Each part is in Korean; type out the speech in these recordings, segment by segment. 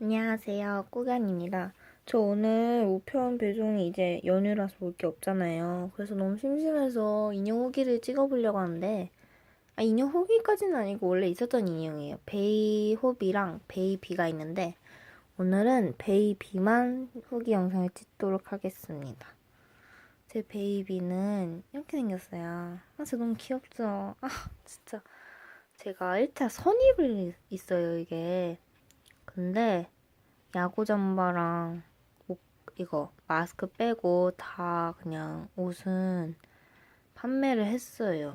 안녕하세요. 꾸간입니다. 저 오늘 우편 배송이 이제 연휴라서 볼 게 없잖아요. 그래서 너무 심심해서 인형 후기를 찍어보려고 하는데, 아, 인형 후기까지는 아니고 원래 있었던 인형이에요. 베이홉이랑 베이비가 있는데, 오늘은 베이비만 후기 영상을 찍도록 하겠습니다. 제 베이비는 이렇게 생겼어요. 아, 진짜 너무 귀엽죠? 아, 진짜. 제가 1차 선입을 있어요, 이게. 근데 야구 잠바랑 목 이거 마스크 빼고 다 그냥 옷은 판매를 했어요.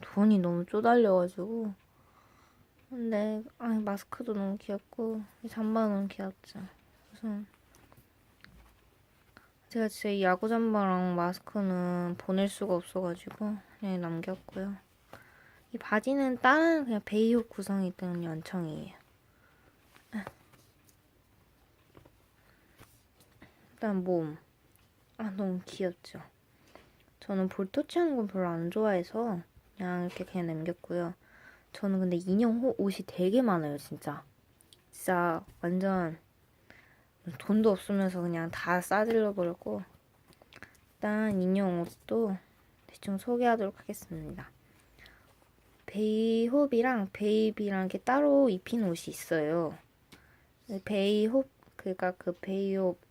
돈이 너무 쪼달려가지고. 근데 아 마스크도 너무 귀엽고 이 잠바도 너무 귀엽죠. 그래서 제가 진짜 이 야구 잠바랑 마스크는 보낼 수가 없어가지고 그냥 남겼고요. 이 바지는 다른 그냥 베이홉 구성이 있던 연청이에요. 일단 몸. 아, 너무 귀엽죠? 저는 볼 터치 하는 건 별로 안 좋아해서 그냥 이렇게 그냥 남겼고요. 저는 근데 인형 호- 옷이 되게 많아요, 진짜. 진짜 완전 돈도 없으면서 그냥 다 싸질러 버렸고 일단 인형 옷도 대충 소개하도록 하겠습니다. 베이홉이랑 베이비랑 이렇게 따로 입힌 옷이 있어요. 베이홉 그러니까 그 베이홉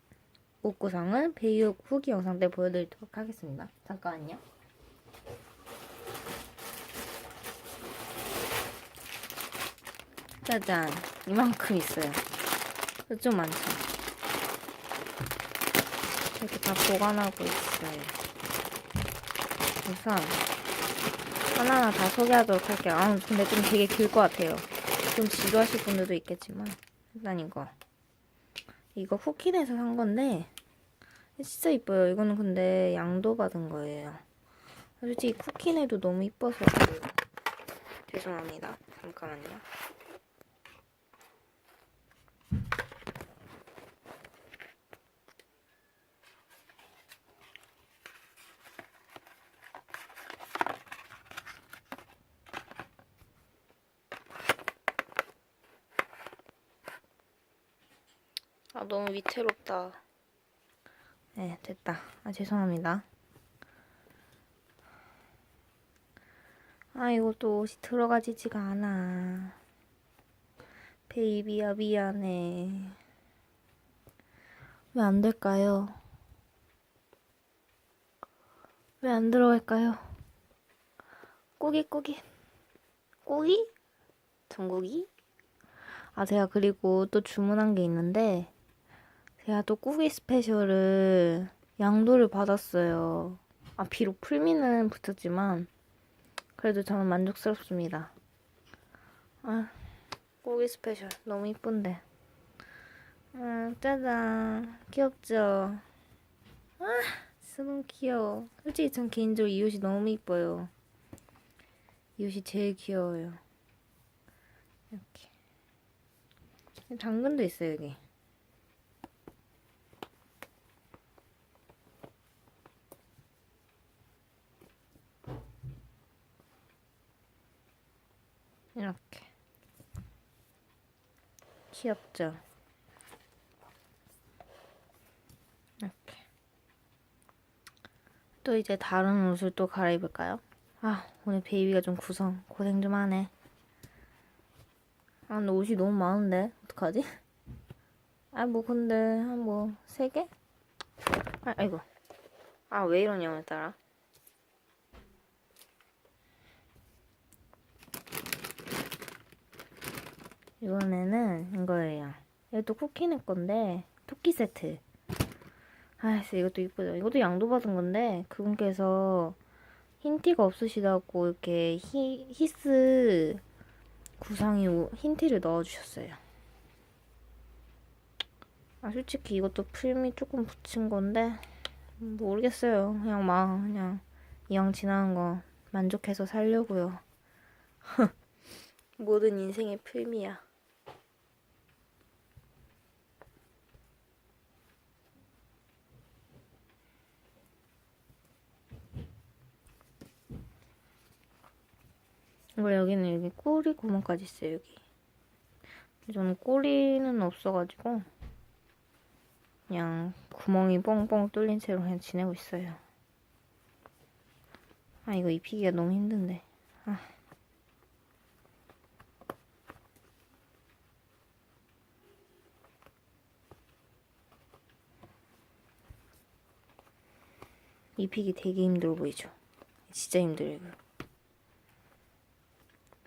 옷 구성은 베이홉 후기 영상 때 보여드리도록 하겠습니다. 잠깐만요. 짜잔 이만큼 있어요. 좀 많죠? 이렇게 다 보관하고 있어요. 우선 하나하나 다 소개하도록 할게요. 아 근데 좀 되게 길 것 같아요. 좀 지루하실 분들도 있겠지만 일단 이거 이거 후킨에서 산 건데 진짜 이뻐요. 이거는 근데 양도 받은 거예요. 솔직히 쿠킨에도 너무 이뻐서 죄송합니다. 잠깐만요. 아 너무 위태롭다. 네 됐다. 아 죄송합니다. 아 이것도 옷이 들어가지지가 않아. 베이비야 미안해. 왜 안 될까요? 왜 안 들어갈까요? 꾸기 꾸기 꾸기? 전국이? 아 제가 그리고 또 주문한 게 있는데 제가 또 꾸기 스페셜을 양도를 받았어요. 아, 비록 풀미는 붙었지만, 그래도 저는 만족스럽습니다. 아, 꾸기 스페셜. 너무 이쁜데. 아, 짜잔. 귀엽죠? 아, 너무 귀여워. 솔직히 전 개인적으로 이 옷이 너무 이뻐요. 이 옷이 제일 귀여워요. 이렇게. 당근도 있어요, 여기. 이렇게 귀엽죠? 이렇게 또 이제 다른 옷을 또 갈아입을까요? 아 오늘 베이비가 좀 구성 고생 좀 하네 아 근데 옷이 너무 많은데 어떡하지? 아 뭐 근데 한 뭐 세 개? 아 아이고 아 왜 이러냐 오늘따라 이번에는 이거예요. 이것도 쿠키네 건데 토끼 세트. 아, 진짜 이것도 이쁘죠. 이것도 양도 받은 건데 그분께서 흰티가 없으시다고 이렇게 히, 히스 구성이 오- 흰티를 넣어주셨어요. 아, 솔직히 이것도 필미 조금 붙인 건데 모르겠어요. 그냥 막 그냥 이왕 지나는 거 만족해서 살려고요. 모든 인생의 필미야. 이거 여기는 여기 꼬리 구멍까지 있어요 여기 저는 꼬리는 없어가지고 그냥 구멍이 뻥뻥 뚫린 채로 그냥 지내고 있어요. 아 이거 입히기가 너무 힘든데. 아. 입히기 되게 힘들어 보이죠? 진짜 힘들어요.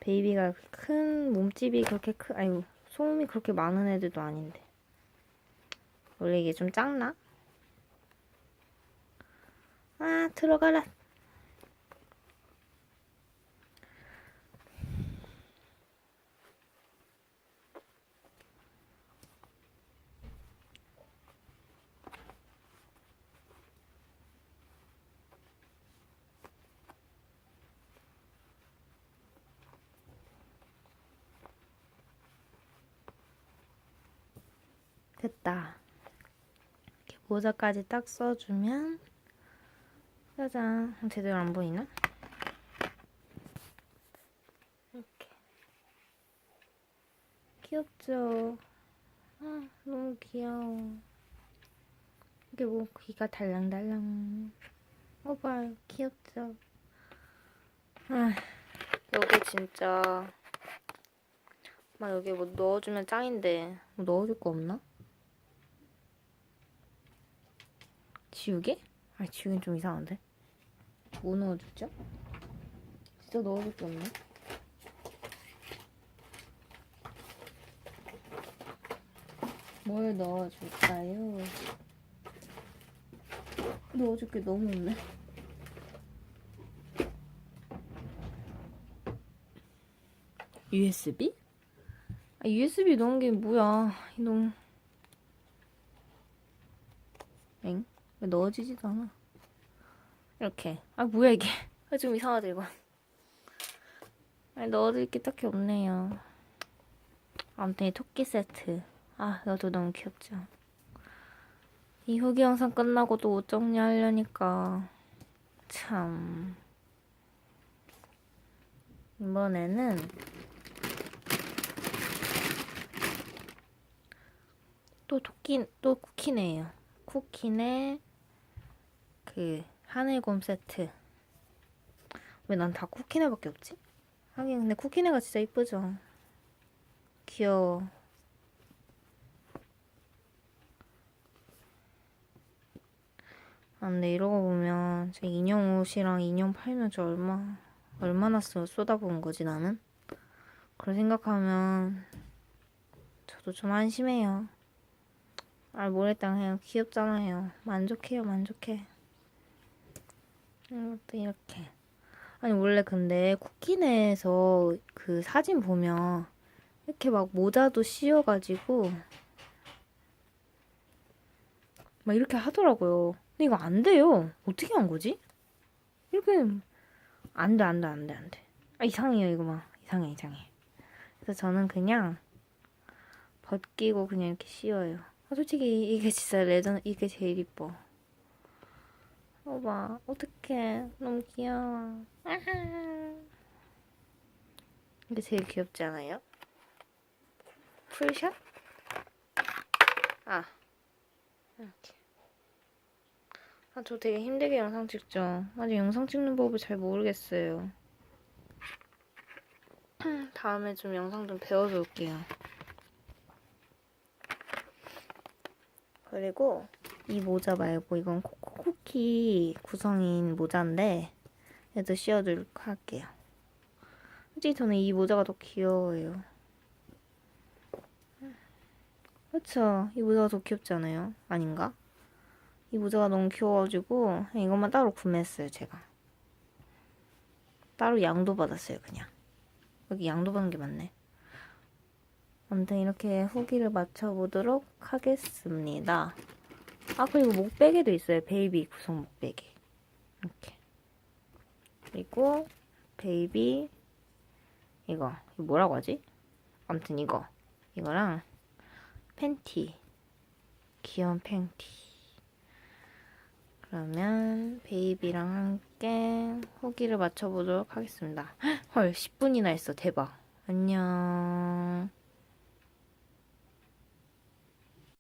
베이비가 큰 몸집이 그렇게 큰 아유 소음이 그렇게 많은 애들도 아닌데 원래 이게 좀 작나? 아 들어가라 됐다 이렇게 모자까지 딱 써주면 짜잔 제대로 안 보이나? 이렇게 귀엽죠? 아 너무 귀여워 이게 뭐 귀가 달랑달랑 어 봐요 귀엽죠? 아 여기 진짜 막 여기 뭐 넣어주면 짱인데 뭐 넣어줄 거 없나? 지우개? 아 지우개는 좀 이상한데 뭐 넣어주죠? 진짜 넣어줄 게 없네 뭘 넣어줄까요? 넣어줄 게 너무 없네 USB? 아, USB 넣은 게 뭐야 이놈 엥? 왜 넣어지지도 않아. 이렇게. 아 뭐야 이게. 아, 좀 이상하다 이거. 아니 넣어줄 게 딱히 없네요. 아무튼 이 토끼 세트. 아 이것도 너무 귀엽죠. 이 후기 영상 끝나고 또 옷 정리하려니까. 참. 이번에는 또 토끼 또 쿠키네요. 쿠키네 그 하늘곰 세트. 왜 난 다 쿠키네밖에 없지? 하긴 근데 쿠키네가 진짜 이쁘죠. 귀여워. 아 근데 이러고 보면 제 인형 옷이랑 인형 팔면 저 얼마 얼마나 써 쏟아부은 거지 나는? 그걸 생각하면 저도 좀 안심해요. 아, 모르겠다. 그냥 귀엽잖아요. 만족해요, 만족해. 이것도 이렇게. 아니, 원래 근데 쿠키네에서 그 사진 보면 이렇게 막 모자도 씌워가지고 막 이렇게 하더라고요. 근데 이거 안 돼요. 어떻게 한 거지? 이렇게 안 돼, 안 돼, 안 돼, 안 돼. 아, 이상해요, 이거 막. 이상해, 이상해. 그래서 저는 그냥 벗기고 그냥 이렇게 씌워요. 아, 솔직히 이게 진짜 레전 이게 제일 이뻐. 오빠 어떡해 너무 귀여워. 아하. 이게 제일 귀엽지 않아요? 풀샷? 아 이렇게. 아 저 되게 힘들게 영상 찍죠. 아직 영상 찍는 법을 잘 모르겠어요. 다음에 좀 영상 좀 배워서 올게요. 그리고 이 모자 말고 이건 코코쿠키 구성인 모자인데 얘도 씌워드릴까 할게요. 솔직히 저는 이 모자가 더 귀여워요. 그쵸? 이 모자가 더 귀엽지 않아요? 아닌가? 이 모자가 너무 귀여워가지고 이것만 따로 구매했어요 제가. 따로 양도 받았어요 그냥. 여기 양도 받는 게 맞네. 아무튼 이렇게 후기를 맞춰보도록 하겠습니다. 아 그리고 목베개도 있어요. 베이비 구성 목베개. 이렇게. 그리고 베이비 이거 뭐라고 하지? 아무튼 이거 이거랑 팬티 귀여운 팬티 그러면 베이비랑 함께 후기를 맞춰보도록 하겠습니다. 헐 10분이나 했어 대박 안녕